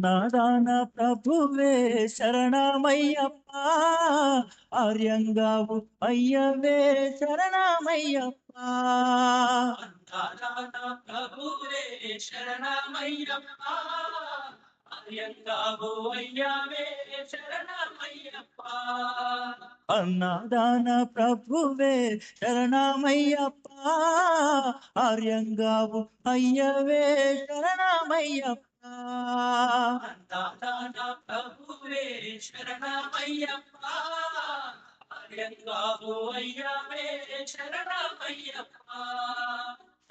అన్నదాన ప్రభువే శరణమయ్యప్ప. ఆర్యంగావు అయ్యవే శరణమయ్యప్ప. అన్నదాన ప్రభువే శరణమయ్యప్ప. అన్నదాన ప్రభువే శరణమయ్యప్ప ఆర్యంగావు అయ్యవే శరణమయ్యప్ప. ప్రభువే శరణమయ్యప్ప. అయ్యంగావు అయ్యావే శరణమయ్యప్ప.